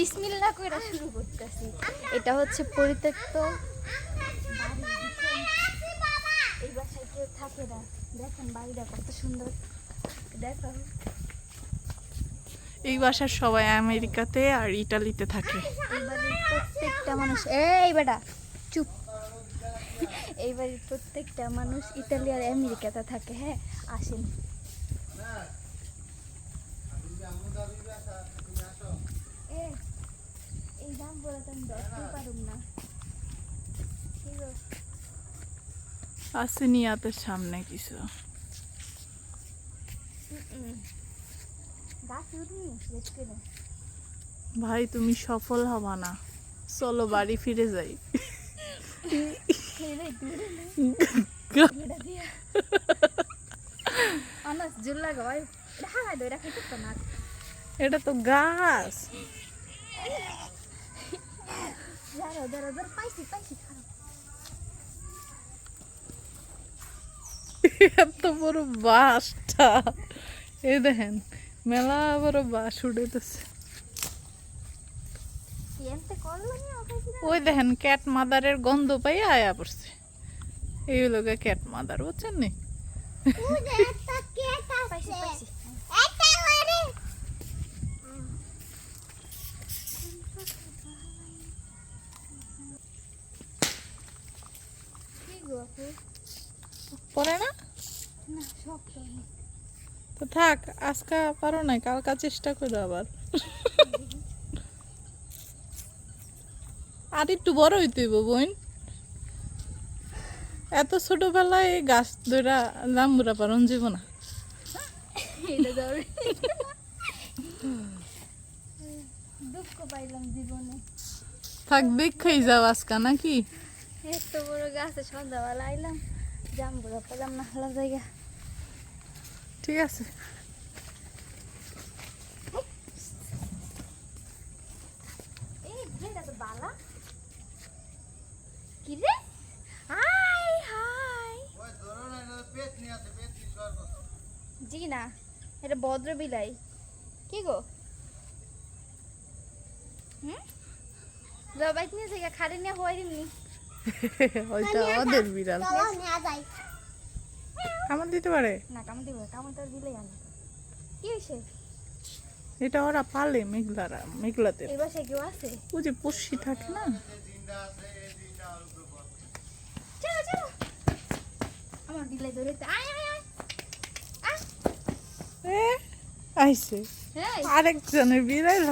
বিসমিল্লা করে শুরু করতেছি। এটা হচ্ছে পরিত্যক্ত এই বাসায় কেউ থাকে না। দেখেন বাড়িটা কত সুন্দর। দেখো এই বাসার সবাই আমেরিকাতে আর ইটালিতে থাকে। প্রত্যেকটা মানুষ এই বেটা চুপ। এই বাড়ির প্রত্যেকটা মানুষ ইতালি আর আমেরিকাতে থাকে হ্যাঁ? আসেন এ, এই দাম বলে তো আমি দেখতেই পারুম না কি গো? আছে নিয়াতের সামনে কিছু। ভাই, তুমি সফল হবা না। চলো, বাড়ি ফিরে যাই। এটা তো গাছ। এত বড় বাসটা। এই দেখেন, মেলা বড় বাস উঠেতেছে ওই দেখেন ক্যাট মাদারের গন্ধ পাই আয়া পড়ছে। এই লোকে ক্যাট মাদার বুঝছেন নি? পরে না। তো থাক আজকে পারো না কালকা চেষ্টা করো আবার। আর একটু বড় হইতে বোন। এত ছোটবেলায় গাছ ধরা জাম্বুরা পারন যাব না। দুঃখ পাইলাম জীবনে। থাক দেখাই যাও আজকা নাকি? এত বড় গাছে সন্ধ্যাবেলা আইলাম জাম্বুরা পেলাম না ভালো জায়গা ঠিক আছে। এই এটা তো বালা। কি রে? High high. জি না এটা ভদ্র বিলাই। কি গো? হুম? জবাইত নিয়ে থেকে খাড়ি নিয়ে হয়ে দিমনি ওইটা ওদের বিড়াল। কামড় দিতে পারে? না কামড় দিব কামড় তো দিলেই কি হয়েছে? এটা ওরা পালে মেঘলারা মেঘলাতে এই বাসায় কেউ আছে? ওই যে পশি থাকে না? চলো চলো। আমার বিলাই ধরে আয় আয় আয়। আয় আইছে। আরেকজনের বিড়াল